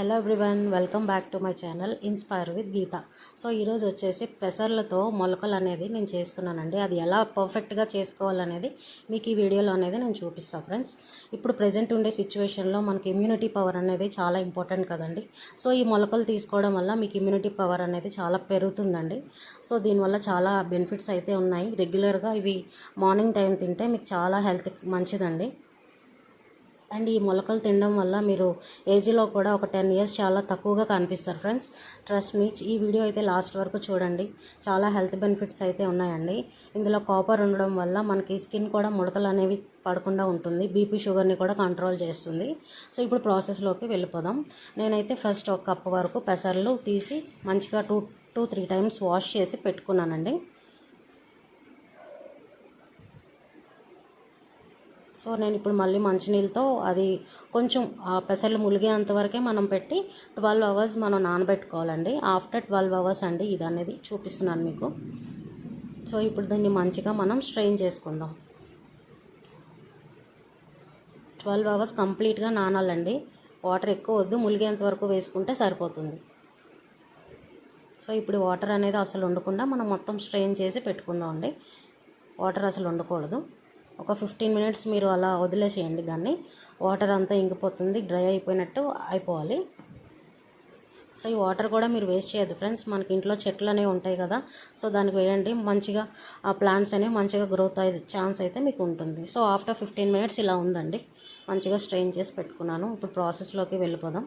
Hello everyone welcome back to my channel inspire with Geetha. So ఈరోజు వచ్చేసి పెసర్లతో మొలకలు అనేది నేను చేస్తున్నానండి. అది ఎలా పర్ఫెక్ట్గా చేసుకోవాలనేది మీకు ఈ వీడియోలో అనేది నేను చూపిస్తాను ఫ్రెండ్స్. ఇప్పుడు ప్రజెంట్ ఉండే సిచ్యువేషన్లో మనకి ఇమ్యూనిటీ పవర్ అనేది చాలా ఇంపార్టెంట్ కదండి. సో ఈ మొలకలు తీసుకోవడం వల్ల మీకు ఇమ్యూనిటీ పవర్ అనేది చాలా పెరుగుతుందండి. సో దీనివల్ల చాలా బెనిఫిట్స్ అయితే ఉన్నాయి. రెగ్యులర్గా ఇవి మార్నింగ్ టైం తింటే మీకు చాలా హెల్త్ మంచిదండి. అండ్ ఈ మొలకలు తినడం వల్ల మీరు ఏజ్లో కూడా ఒక టెన్ ఇయర్స్ చాలా తక్కువగా కనిపిస్తారు ఫ్రెండ్స్. ట్రస్ట్ మీ ఈ వీడియో అయితే లాస్ట్ వరకు చూడండి. చాలా హెల్త్ బెనిఫిట్స్ అయితే ఉన్నాయండి. ఇందులో కాపర్ ఉండడం వల్ల మనకి స్కిన్ కూడా ముడతలు అనేవి పడకుండా ఉంటుంది. బీపీ షుగర్ని కూడా కంట్రోల్ చేస్తుంది. సో ఇప్పుడు ప్రాసెస్లోకి వెళ్ళిపోదాం. నేనైతే ఫస్ట్ ఒక కప్ వరకు పెసర్లు తీసి మంచిగా two two three times wash చేసి పెట్టుకున్నానండి. సో నేను ఇప్పుడు మళ్ళీ మంచినీళ్ళతో అది కొంచెం ఆ పెసర్లు ములిగేంత వరకే మనం పెట్టి ట్వెల్వ్ అవర్స్ మనం నానబెట్టుకోవాలండి. ఆఫ్టర్ ట్వెల్వ్ అవర్స్ అండి ఇది అనేది చూపిస్తున్నాను మీకు. సో ఇప్పుడు దీన్ని మంచిగా మనం స్ట్రెయిన్ చేసుకుందాం. ట్వెల్వ్ అవర్స్ కంప్లీట్గా నానాలండి. వాటర్ ఎక్కువ వద్దు ములిగేంత వరకు వేసుకుంటే సరిపోతుంది. సో ఇప్పుడు వాటర్ అనేది అసలు ఉండకుండా మనం మొత్తం స్ట్రెయిన్ చేసి పెట్టుకుందాం అండి వాటర్ అసలు ఉండకూడదు. ఒక ఫిఫ్టీన్ మినిట్స్ మీరు అలా వదిలేసేయండి దాన్ని. వాటర్ అంతా ఇంకిపోతుంది డ్రై అయిపోయినట్టు అయిపోవాలి. సో ఈ వాటర్ కూడా మీరు వేస్ట్ చేయదు ఫ్రెండ్స్ మనకి ఇంట్లో చెట్లు అనేవి ఉంటాయి కదా సో దానికి వేయండి. మంచిగా ఆ ప్లాంట్స్ అనేవి మంచిగా గ్రోత్ అయ్యే ఛాన్స్ అయితే మీకు ఉంటుంది. సో ఆఫ్టర్ ఫిఫ్టీన్ మినిట్స్ ఇలా ఉందండి. మంచిగా స్ట్రెయిన్ చేసి పెట్టుకున్నాను. ఇప్పుడు ప్రాసెస్లోకి వెళ్ళిపోదాం.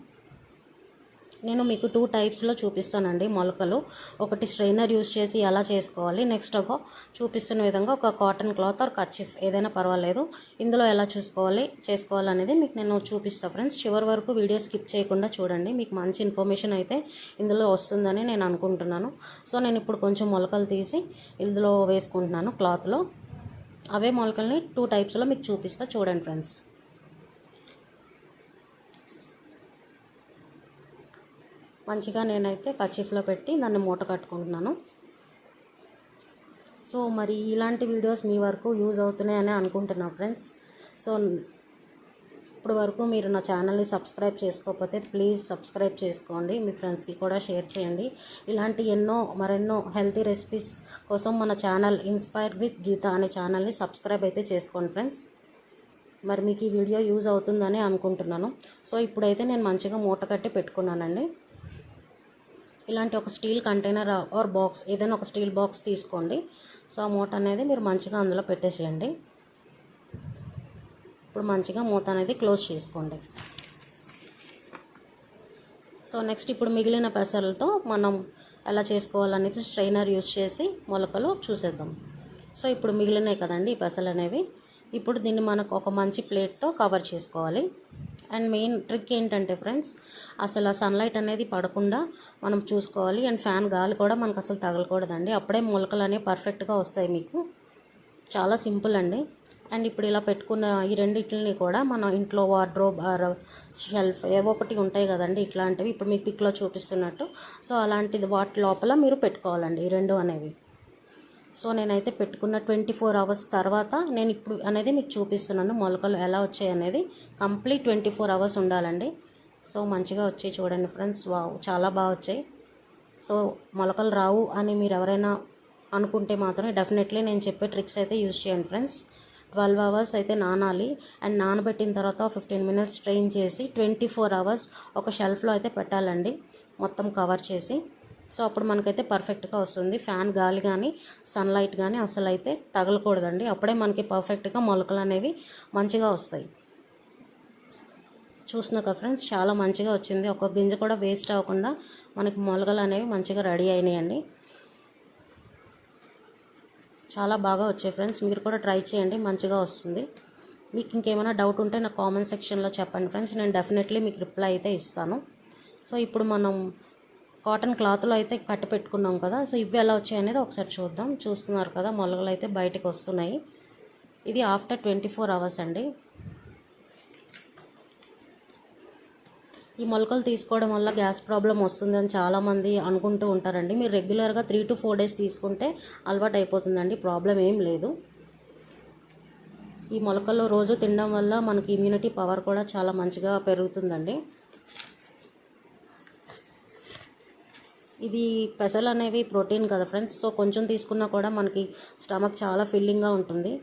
నేను మీకు టూ టైప్స్లో చూపిస్తానండి మొలకలు. ఒకటి స్ట్రైనర్ యూస్ చేసి ఎలా చేసుకోవాలి నెక్స్ట్ ఒక చూపిస్తున్న విధంగా ఒక కాటన్ క్లాత్ ఆర్ కచ్చిఫ్ ఏదైనా పర్వాలేదు. ఇందులో ఎలా చూసుకోవాలి చేసుకోవాలనేది మీకు నేను చూపిస్తాను ఫ్రెండ్స్ చివరి వరకు వీడియో స్కిప్ చేయకుండా చూడండి. మీకు మంచి ఇన్ఫర్మేషన్ అయితే ఇందులో వస్తుందని నేను అనుకుంటున్నాను. సో నేను ఇప్పుడు కొంచెం మొలకలు తీసి ఇందులో వేసుకుంటున్నాను క్లాత్లో అవే మొలకల్ని టూ టైప్స్లో మీకు చూపిస్తా చూడండి ఫ్రెండ్స్ మంచిగా నేనైతే కచీఫ్లో పెట్టి దాన్ని మూట కట్టుకుంటున్నాను. సో మరి ఇలాంటి వీడియోస్ మీ వరకు యూజ్ అవుతున్నాయని అనుకుంటున్నాను ఫ్రెండ్స్. సో ఇప్పుడు వరకు మీరు నా ఛానల్ని సబ్స్క్రైబ్ చేసుకోకపోతే ప్లీజ్ సబ్స్క్రైబ్ చేసుకోండి. మీ ఫ్రెండ్స్కి కూడా షేర్ చేయండి. ఇలాంటి ఎన్నో మరెన్నో హెల్తీ రెసిపీస్ కోసం మన ఛానల్ ఇన్స్పైర్ విత్ గీత అనే ఛానల్ని సబ్స్క్రైబ్ అయితే చేసుకోండి ఫ్రెండ్స్. మరి మీకు ఈ వీడియో యూజ్ అవుతుందని అనుకుంటున్నాను. సో ఇప్పుడైతే నేను మంచిగా మూట కట్టి పెట్టుకున్నానండి. ఇలాంటి ఒక స్టీల్ కంటైనర్ ఆర్ బాక్స్ ఏదైనా ఒక స్టీల్ బాక్స్ తీసుకోండి. సో ఆ మూట అనేది మీరు మంచిగా అందులో పెట్టేసేయండి. ఇప్పుడు మంచిగా మూత అనేది క్లోజ్ చేసుకోండి. సో నెక్స్ట్ ఇప్పుడు మిగిలిన పెసరలతో మనం ఎలా చేసుకోవాలనేది స్ట్రైనర్ యూస్ చేసి మొలకలు చూసేద్దాం. సో ఇప్పుడు మిగిలినాయి కదండి ఈ పెసలు అనేవి. ఇప్పుడు దీన్ని మనకు ఒక మంచి ప్లేట్తో కవర్ చేసుకోవాలి. అండ్ మెయిన్ ట్రిక్ ఏంటంటే ఫ్రెండ్స్ అసలు ఆ సన్లైట్ అనేది పడకుండా మనం చూసుకోవాలి. అండ్ ఫ్యాన్ గాలి కూడా మనకు అసలు తగలకూడదండి. అప్పుడే మొలకలు అనేవి పర్ఫెక్ట్గా వస్తాయి మీకు. చాలా సింపుల్ అండి. అండ్ ఇప్పుడు ఇలా పెట్టుకున్న ఈ రెండింటిని కూడా మన ఇంట్లో వార్డ్రోబ్ ఆర్ షెల్ఫ్ ఏవో ఒకటి ఉంటాయి కదండి ఇట్లాంటివి. ఇప్పుడు మీకు పిక్లో చూపిస్తున్నట్టు. సో అలాంటిది వాటి లోపల మీరు పెట్టుకోవాలండి. ఈ రెండు అనేవి. సో నేనైతే పెట్టుకున్న ట్వంటీ ఫోర్ అవర్స్ తర్వాత నేను ఇప్పుడు అనేది మీకు చూపిస్తున్నాను మొలకలు ఎలా వచ్చాయి అనేది. కంప్లీట్ ట్వంటీ ఫోర్ అవర్స్ ఉండాలండి. సో మంచిగా వచ్చాయి చూడండి ఫ్రెండ్స్. వావ్ చాలా బాగా వచ్చాయి. సో మొలకలు రావు అని మీరు ఎవరైనా అనుకుంటే మాత్రం డెఫినెట్లీ నేను చెప్పే ట్రిక్స్ అయితే యూజ్ చేయండి ఫ్రెండ్స్. ట్వెల్వ్ అవర్స్ అయితే నానాలి. అండ్ నానబెట్టిన తర్వాత ఫిఫ్టీన్ మినిట్స్ ట్రైన్ చేసి ట్వంటీ ఫోర్ అవర్స్ ఒక షెల్ఫ్లో అయితే పెట్టాలండి. మొత్తం కవర్ చేసి. సో అప్పుడు మనకైతే పర్ఫెక్ట్గా వస్తుంది. ఫ్యాన్ గాలి కానీ సన్లైట్ కానీ అసలు అయితే తగలకూడదండి. అప్పుడే మనకి పర్ఫెక్ట్గా మొలకలు అనేవి మంచిగా వస్తాయి. చూసినాక ఫ్రెండ్స్ చాలా మంచిగా వచ్చింది. ఒక గింజ కూడా వేస్ట్ అవ్వకుండా మనకి మొలకలు అనేవి మంచిగా రెడీ అయినాయండి. చాలా బాగా వచ్చాయి ఫ్రెండ్స్. మీరు కూడా ట్రై చేయండి మంచిగా వస్తుంది. మీకు ఇంకేమైనా డౌట్ ఉంటే నా కామెంట్ సెక్షన్లో చెప్పండి ఫ్రెండ్స్. నేను డెఫినెట్లీ మీకు రిప్లై అయితే ఇస్తాను. సో ఇప్పుడు మనం కాటన్ క్లాత్లో అయితే కట్టి పెట్టుకున్నాం కదా సో ఇవి ఎలా వచ్చాయి అనేది ఒకసారి చూద్దాం. చూస్తున్నారు కదా మొలకలు అయితే బయటకు వస్తున్నాయి. ఇది ఆఫ్టర్ ట్వంటీ ఫోర్ అవర్స్ అండి. ఈ మొలకలు తీసుకోవడం వల్ల గ్యాస్ ప్రాబ్లం వస్తుంది అని చాలామంది అనుకుంటూ ఉంటారండి. మీరు రెగ్యులర్గా త్రీ టు ఫోర్ డేస్ తీసుకుంటే అలవాటు అయిపోతుందండి ప్రాబ్లం ఏం లేదు. ఈ మొలకలు రోజు తినడం వల్ల మనకి ఇమ్యూనిటీ పవర్ కూడా చాలా మంచిగా పెరుగుతుందండి. ఇది పెసలు అనేవి ప్రోటీన్ కదా ఫ్రెండ్స్. సో కొంచెం తీసుకున్నా కూడా మనకి స్టమక్ చాలా ఫిల్లింగ్గా ఉంటుంది.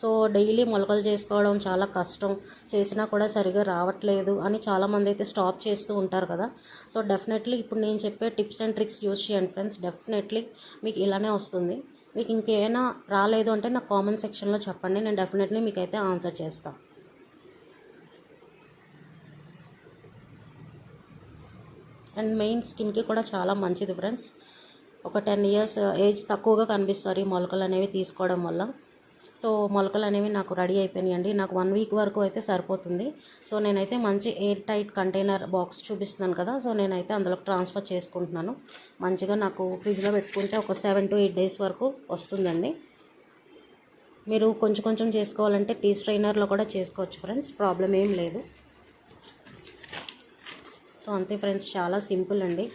సో డైలీ మొలకలు చేసుకోవడం చాలా కష్టం. చేసినా కూడా సరిగా రావట్లేదు అని చాలామంది అయితే స్టాప్ చేస్తూ ఉంటారు కదా. సో డెఫినెట్లీ ఇప్పుడు నేను చెప్పే టిప్స్ అండ్ ట్రిక్స్ యూస్ చేయండి ఫ్రెండ్స్. డెఫినెట్లీ మీకు ఇలానే వస్తుంది. మీకు ఇంకేమైనా రాలేదు అంటే నాకు కామెంట్ సెక్షన్లో చెప్పండి. నేను డెఫినెట్లీ మీకు అయితే ఆన్సర్ చేస్తాను అండ్ మెయిన్ స్కిన్కి కూడా చాలా మంచిది ఫ్రెండ్స్ ఒక టెన్ ఇయర్స్ uh, ఏజ్ తక్కువగా కనిపిస్తారు ఈ మొలకలు అనేవి తీసుకోవడం వల్ల. సో మొలకలు అనేవి నాకు రెడీ అయిపోయినాయండి. నాకు వన్ వీక్ వరకు అయితే సరిపోతుంది. సో నేనైతే మంచి ఎయిర్ టైట్ కంటైనర్ బాక్స్ చూపిస్తున్నాను కదా సో నేనైతే అందులో ట్రాన్స్ఫర్ చేసుకుంటున్నాను. మంచిగా నాకు ఫ్రిడ్జ్లో పెట్టుకుంటే ఒక సెవెన్ టు ఎయిట్ డేస్ వరకు వస్తుందండి. మీరు కొంచెం కొంచెం చేసుకోవాలంటే టీ స్ట్రైనర్లో కూడా చేసుకోవచ్చు ఫ్రెండ్స్ ప్రాబ్లం ఏం లేదు. సో అంతే ఫ్రెండ్స్ చాలా సింపుల్ అండి.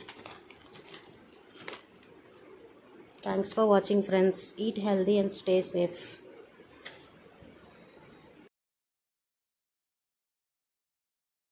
Thanks for watching friends eat healthy and stay safe